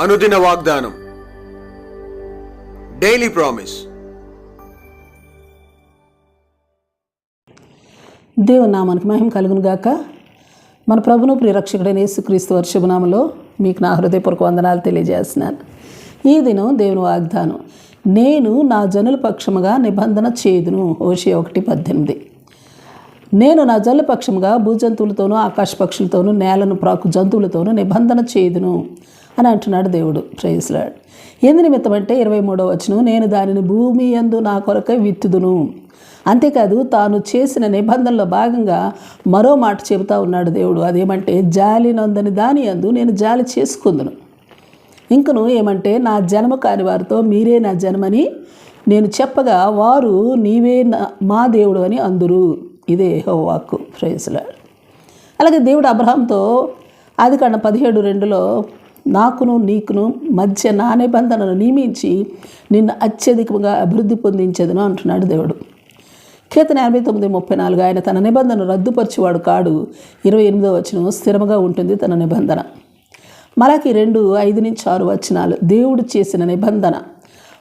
అనుదిన వాగ్దానం. Daily promise దేవుని నామానికి మహిమ కలుగును గాక. మన ప్రభును ప్రియరక్షకుడైన యేసుక్రీస్తు వర్షభనామలో మీకు నా హృదయపూర్వక వందనాలు తెలియజేస్తున్నాను. ఈ దినం దేవుని వాగ్దానం. నేను నా జనుల పక్షముగా నిబంధన చేదును ఓషి ఒకటి పద్దెనిమిది. నేను నా జనుల పక్షముగా భూజంతువులతోనూ ఆకాశ పక్షులతోనూ నేలను ప్రాకు జంతువులతోనూ నిబంధన చేదును అని అంటున్నాడు దేవుడు. ప్రేయస్లాడు ఎందు నిమిత్తం అంటే ఇరవై మూడవ వచనం నేను దానిని భూమి యందు నా కొరకై విత్తుదును. అంతేకాదు తాను చేసిన నిబంధనలో భాగంగా మరో మాట చెబుతా ఉన్నాడు దేవుడు. అదేమంటే జాలి నందని దాని అందు నేను జాలి చేసుకుందును. ఇంకను ఏమంటే నా జన్మ కాని వారితో మీరే నా జన్మని నేను చెప్పగా వారు నీవే నా- మా దేవుడు అని అందురు. ఇదే హోవాక్కు ప్రేసులాడు అలాగే దేవుడు అబ్రహాంతో అది కన్నా పదిహేడు రెండులో నాకును నీకును మధ్య నా నిబంధనను నియమించి నిన్ను అత్యధికంగా అభివృద్ధి పొందించేదను అంటున్నాడు దేవుడు. కీర్తన ఎనభై తొమ్మిది ముప్పై నాలుగు ఆయన తన నిబంధన రద్దుపరిచేవాడు కాడు. ఇరవై ఎనిమిదో వచనం స్థిరముగా ఉంటుంది తన నిబంధన. మలాకి రెండు ఐదు నుంచి ఆరు వచనాలు దేవుడు చేసిన నిబంధన.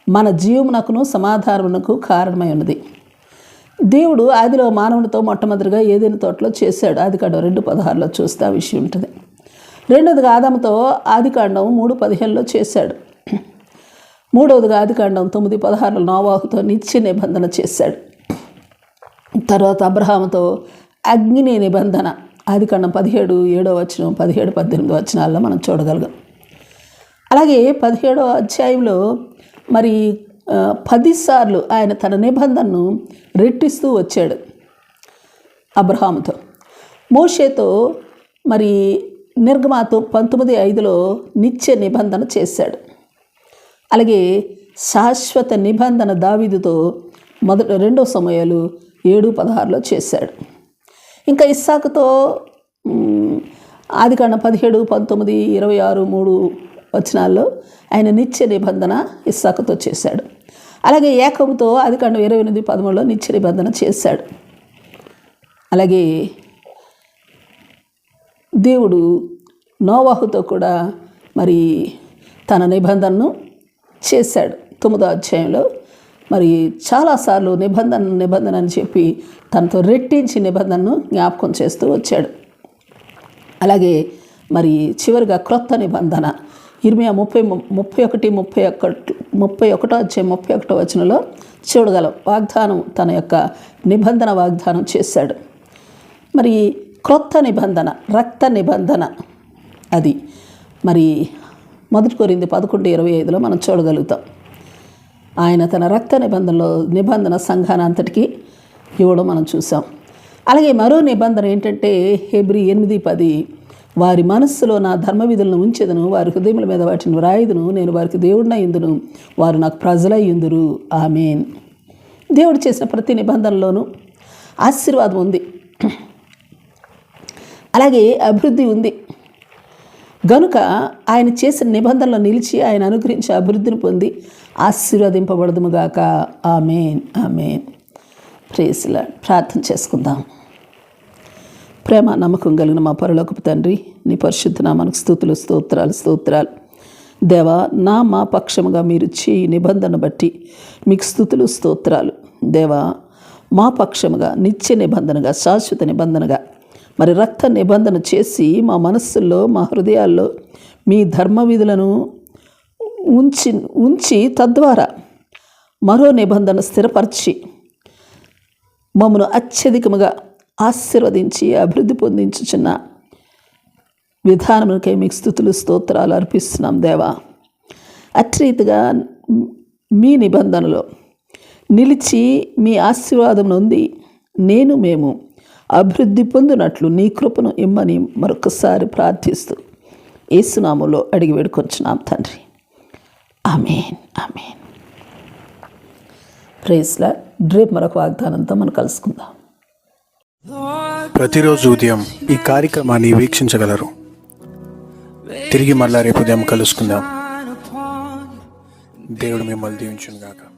మన జీవమునకును సమాధానమునకు కారణమై ఉన్నది. దేవుడు ఆదిలో మానవునితో మొట్టమొదటిగా ఏదైనా తోటలో చేశాడు. ఆదికాండం రెండు పదహారులో చూస్తే ఆ విషయం ఉంటుంది. రెండోదిగా ఆదాముతో ఆదికాండం మూడు పదిహేనులో చేశాడు. మూడవదిగా ఆదికాండం తొమ్మిది పదహారులో నోవాహుతో నిత్య నిబంధన చేశాడు. తర్వాత అబ్రహాముతో అగ్ని నిబంధన. ఆదికాండం పదిహేడు ఏడో వచనం పదిహేడు పద్దెనిమిది వచనాల్లో మనం చూడగలిగాం అలాగే పదిహేడో అధ్యాయంలో మరి పదిసార్లు ఆయన తన నిబంధనను రెట్టిస్తూ వచ్చాడు అబ్రహాముతో. మోషేతో మరి నిర్గమాతో పంతొమ్మిది ఐదులో నిత్య నిబంధన చేశాడు. అలాగే శాశ్వత నిబంధన దావీదుతో మొదట రెండో సమయాలు ఏడు పదహారులో చేశాడు. ఇంకా ఇస్సాకుతో మ్, పదిహేడు పంతొమ్మిది ఇరవై ఆరు మూడు వచనాల్లో ఆయన నిత్య నిబంధన ఇస్సాకుతో చేశాడు. అలాగే ఏకముతో ఆదికాండం ఇరవై ఎనిమిది పదమూడులో నిత్య నిబంధన చేశాడు. అలాగే దేవుడు నోవాహుతో కూడా మరి తన నిబంధనను చేశాడు. తొమ్మిదో అధ్యాయంలో మరి చాలాసార్లు నిబంధన నిబంధన అని చెప్పి తనతో రెట్టించి నిబంధనను జ్ఞాపకం చేస్తూ వచ్చాడు. అలాగే మరి చివరిగా క్రొత్త నిబంధన ఇరవై ముప్పై ముప్పై ఒకటి ముప్పై ఒకటి ముప్పై ఒకటో వచ్చే ముప్పై ఒకటో వచనంలో చూడగలం. వాగ్దానం తన యొక్క నిబంధన వాగ్దానం చేశాడు. మరి క్రొత్త నిబంధన రక్త నిబంధన అది. మరి మొదటి కోరింది పదకొండు ఇరవై ఐదులో మనం చూడగలుగుతాం. ఆయన తన రక్త నిబంధనలో నిబంధన సంఘాన్ని అంతటికి ఇవ్వడం మనం చూసాం. అలాగే మరో నిబంధన ఏంటంటే హెబ్రి ఎనిమిది పది వారి మనస్సులో నా ధర్మ విధులను ఉంచేదను వారి హృదయముల మీద వాటిని వ్రాయదును నేను వారికి దేవుడిన ఇందును వారు నాకు ప్రజలై ఇందురు ఆమెన్. దేవుడు చేసిన ప్రతి నిబంధనలోనూ ఆశీర్వాదం ఉంది. అలాగే అభివృద్ధి ఉంది. గనుక ఆయన చేసిన నిబంధనలు నిలిచి ఆయన అనుగ్రహించి అభివృద్ధిని పొంది ఆశీర్వదింపబడదుముగాక ఆమెన్ ఆమెన్. ప్రేసిలా ప్రార్థన చేసుకుందాం. ప్రేమ నమ్మకం కలిగిన మా పరలోకపు తండ్రి నీ పరిశుద్ధ నామనకు స్థుతులు స్తోత్రాలు స్తోత్రాలు. దేవా నా మా పక్షముగా మీరు చేయి నిబంధన బట్టి మీకు స్థుతులు స్తోత్రాలు. దేవా మా పక్షముగా నిత్య నిబంధనగా శాశ్వత నిబంధనగా మరి రక్త నిబంధన చేసి మా మనస్సుల్లో మా హృదయాల్లో మీ ధర్మ విధులను ఉంచి ఉంచి తద్వారా మరో నిబంధన స్థిరపరిచి మమ్మను అత్యధికముగా ఆశీర్వదించి అభివృద్ధి పొందించుచున్న విధానములకై మీకు స్థుతులు స్తోత్రాలు అర్పిస్తున్నాం దేవా. అట్రీతిగా మీ నిబంధనలో నిలిచి మీ ఆశీర్వాదం నుండి నేను మేము అభివృద్ధి పొందినట్లు నీ కృపను ఇమ్మని మరొకసారి ప్రార్థిస్తూ ఏసునామంలో అడిగి వేడుకొంచున్నాం తండ్రి. Amen amen. ప్రేస్లా రేపు మరొక వాగ్దానంతో మనం కలుసుకుందాం. ప్రతిరోజు ఉదయం ఈ కార్యక్రమాన్ని వీక్షించగలరు. తిరిగి మళ్ళా రేపు ఉదయం కలుసుకుందాం. దేవుడు మిమ్మల్ని దీవించుగాక